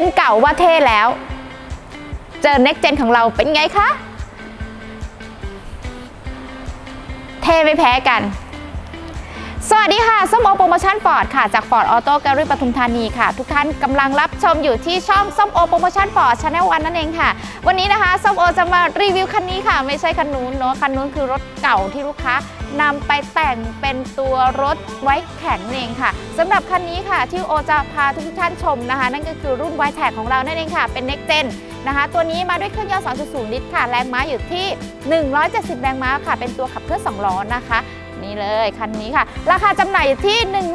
นเก่าว่าเท่แล้ว เจอ next gen ของเราเป็นไงคะ เท่ไม่แพ้กัน สวัสดีค่ะส้มโอโปรโมชั่นฟอร์ดค่ะ จากฟอร์ดออโต้แกลลี่ปทุมธานีค่ะ ทุกท่านกำลังรับชมอยู่ที่ช่องส้มโอโปรโมชั่นฟอร์ดชาแนลวันนั่นเองค่ะ วันนี้นะคะส้มโอจะมารีวิวคันนี้ค่ะ ไม่ใช่คันนู้นเนาะคันนู้นคือรถเก่าที่ลูกค้านำไปแต่งเป็นตัวรถไว้แข็งนั่นเองค่ะสำหรับคันนี้ค่ะ ที่โอจะพาทุกท่านชมนะคะ นั่นก็คือรุ่นไวแท็กของเรานั่นเองค่ะ เป็น next gen นะคะ ตัวนี้มาด้วยเครื่องยนต์ 2.0 ลิตรค่ะ แรงม้าอยู่ที่ 170 แรงม้าค่ะ เป็นตัวขับเคลื่อน2ล้อนะคะ นี่เลยคันนี้ค่ะ ราคาจำหน่ายอยู่ที่ 1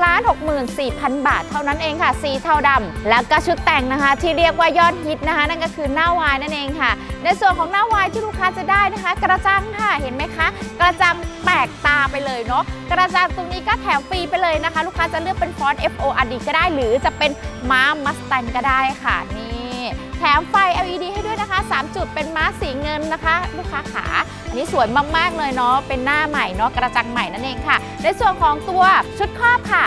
64,000 บาทเท่านั้นเองค่ะ สีเทาดำแล้วก็ชุดแต่งนะคะ ที่เรียกว่ายอดฮิตนะคะ นั่นก็คือหน้าวายนั่นเองค่ะ ในส่วนของหน้าวายที่ลูกค้าจะได้นะคะ กระจังค่ะเห็นไหมคะ กระจังแปลกตาไปเลยเนาะกระจังตรงนี้ก็แถมฟรีไปเลยนะคะ ลูกค้าจะเลือกเป็นฟอนต์ FORD ก็ได้ หรือจะเป็นม้ามัสตันก็ได้ค่ะนี่ แถมไฟ LED ให้ด้วยนะคะ 3 จุดเป็นม้าสีเงินนะคะ ลูกค้าขาอันนี้สวยมาก ๆ เลยเนาะเป็นหน้าใหม่เนาะกระจังใหม่นั่นเองค่ะ ในส่วนของตัวชุดครอบค่ะ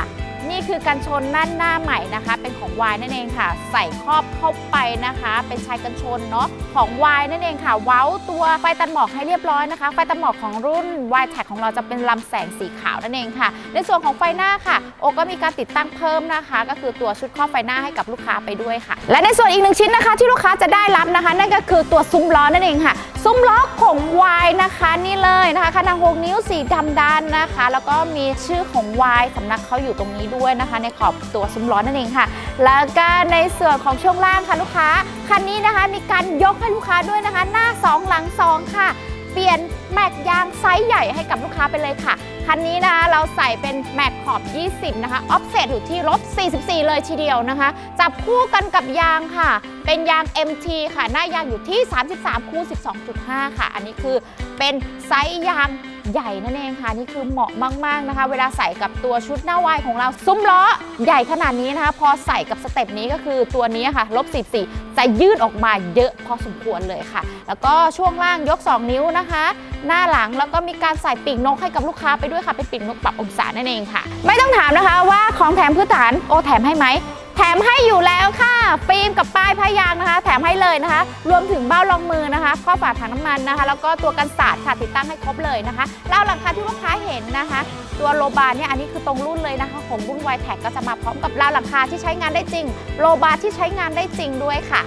นี่คือกันชนนั่นหน้าใหม่นะคะ เป็นของวายนั่นเองค่ะ ใส่ครอบเข้าไปนะคะ เป็นชายกันชนเนาะของวายนั่นเองค่ะ เว้าตัวไฟตัดหมอกให้เรียบร้อยนะคะ ไฟตัดหมอกของรุ่นวายแท็ของเราจะเป็นลำแสงสีขาวนั่นเองค่ะ ในส่วนของไฟหน้าค่ะ โอก็มีการติดตั้งเพิ่มนะคะ ก็คือตัวชุดครอบไฟหน้าให้กับลูกค้าไปด้วยค่ะ และในส่วนอีกหนึ่งชิ้นนะคะ ที่ลูกค้าจะได้รับนะคะ นั่นก็คือตัวซุ้มล้อนั่นเองค่ะ ซุ้มล้อของวายนะคะนี่เลยนะคะขนาด6นิ้วสีดำด้านนะคะ แล้วก็มีชื่อของวายสำนักเขาอยู่ตรงนี้ด้วยนะคะ ในขอบตัวซุ้มล้อนั่นเองค่ะ แล้วก็ในส่วนของช่วงล่างค่ะลูกค้าคันนี้นะคะมีการยกให้ลูกค้าด้วยนะคะ หน้า 2 หลัง 2 ค่ะ เปลี่ยนแม็กยางไซส์ใหญ่ให้กับลูกค้าไปเลยค่ะ คันนี้นะคะเราใส่เป็นแม็กขอบ 20 นะคะ ออฟเซตอยู่ที่ลบ 44 เลยทีเดียวนะคะ จับคู่กันกับยางค่ะ เป็นยาง MT ค่ะ หน้ายางอยู่ที่ 33 คู่ 12.5 ค่ะ อันนี้คือเป็นไซส์ยาง ใหญ่นั่นเองค่ะ นี่คือเหมาะมาก ๆนะคะ เวลาใส่กับตัวชุดหน้าวายของเรา ซุ้มล้อใหญ่ขนาดนี้นะคะ พอใส่กับสเต็ปนี้ก็คือตัวนี้ค่ะลบ44 จะยืดออกมาเยอะพอสมควรเลยค่ะ แล้วก็ช่วงล่างยก 2 นิ้วนะคะ หน้าหลังแล้วก็มีการใส่ปีกนกให้กับลูกค้าไปด้วยค่ะเป็นปีกนกปรับองศานั่นเองค่ะ ไม่ต้องถามนะคะว่าของแถมพื้นฐานโอแถมให้ไหม แถมให้อยู่แล้วค่ะฟิล์มกับป้ายพยางนะคะ แถมให้เลยนะคะ รวมถึงเบ้ารองมือนะคะข้อฝาถังน้ำมันนะคะ แล้วก็ตัวกันสาดค่ะติดตั้งให้ครบเลยนะคะแล้วหลังคาที่ลูกค้าเห็นนะคะ ตัวโลบาร์เนี่ยอันนี้คือตรงรุ่นเลยนะคะของรุ่นไวแท็กก็จะมาพร้อมกับราวหลังคาที่ใช้งานได้จริง โลบาร์ที่ใช้งานได้จริงด้วยค่ะ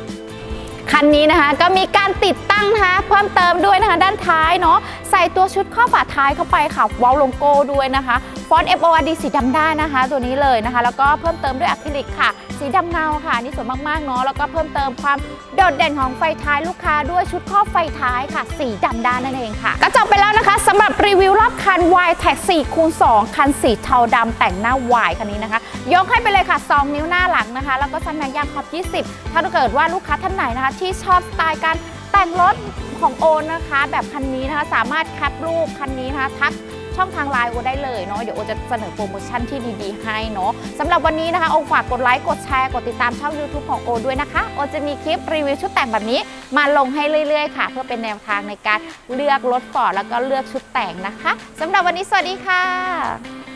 คันนี้นะคะก็มีการติดตั้งนะคะเพิ่มเติมด้วยนะคะด้านท้ายเนาะใส่ตัวชุดข้อฝาท้ายเข้าไปค่ะว้าโลโก้ด้วยนะคะฟอนต์ FORD สีดำได้นะคะ ตัวนี้เลยนะคะ แล้วก็เพิ่มเติมด้วยอะคริลิกค่ะ สีดำเงาค่ะนี่สวยมากๆเนาะแล้วก็เพิ่มเติมความโดดเด่นของไฟท้ายลูกค้าด้วยชุดครอบไฟท้ายค่ะ สีดำด้านนั่นเองค่ะ ก็จบไปแล้วนะคะสำหรับรีวิวรอบคัน Y t a g 4คูณ2คันสีเทาดำแต่งหน้า Y คันนี้นะคะ ยกให้ไปเลยค่ะ 2 นิ้วหน้าหลังนะคะ แล้วก็สันในยางขอบ 20 ถ้าเกิดว่าลูกค้าท่านไหนนะคะ ที่ชอบสไตล์การแต่งรถของโอนนะคะ แบบคันนี้นะคะสามารถแคปรูปคันนี้นะคะทัก ช่องทางไลน์โอได้เลยเนาะเดี๋ยวโอจะเสนอโปรโมชั่นที่ดีๆ ให้เนาะสำหรับวันนี้นะคะโอฝากกดไลค์กดแชร์กดติดตามช่อง YouTube ของโอด้วยนะคะโอจะมีคลิปรีวิวชุดแต่งแบบนี้ มาลงให้เรื่อย ๆ ค่ะ เพื่อเป็นแนวทางในการเลือกรถฟอร์ดแล้วก็เลือกชุดแต่งนะคะสำหรับวันนี้สวัสดีค่ะ